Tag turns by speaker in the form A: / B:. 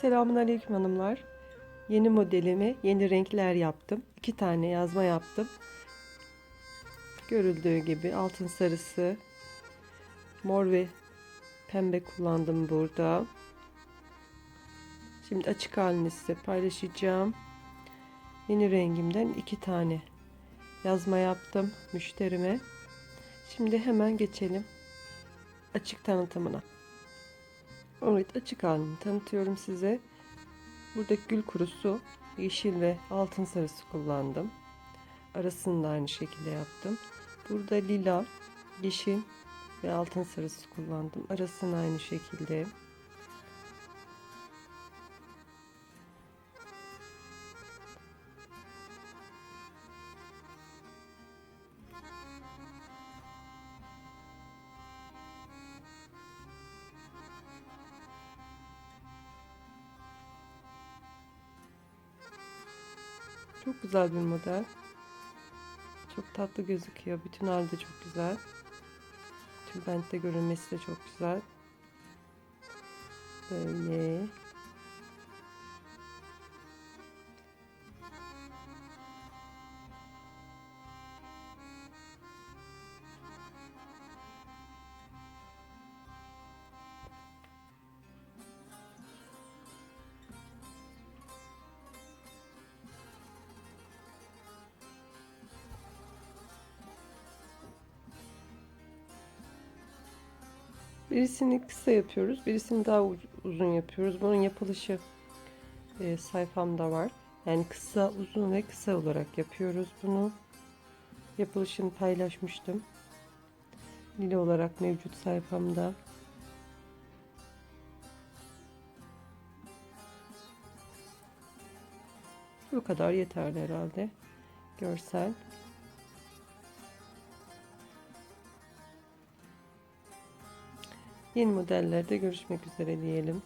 A: Selamun Aleyküm hanımlar. Yeni modelimi yeni renkler yaptım. İki tane yazma yaptım. Görüldüğü gibi altın sarısı, mor ve pembe kullandım burada. Şimdi açık halini size paylaşacağım. Yeni rengimden iki tane yazma yaptım müşterime. Şimdi hemen geçelim açık tanıtımına. Evet açık halini tanıtıyorum size. Burada gül kurusu, yeşil ve altın sarısı kullandım. Arasını da aynı şekilde yaptım. Burada lila, yeşil ve altın sarısı kullandım. Arasını aynı şekilde. Çok güzel bir model. Çok tatlı gözüküyor. Bütün halde çok güzel. Tülbentte görünmesi de çok güzel. Böyle. Birisini kısa yapıyoruz, birisini daha uzun yapıyoruz. Bunun yapılışı e, sayfamda var. Yani kısa, uzun ve kısa olarak yapıyoruz bunu. Yapılışını paylaşmıştım. Lili olarak mevcut sayfamda. Bu kadar yeterli herhalde. Görsel. Yeni modellerde görüşmek üzere diyelim.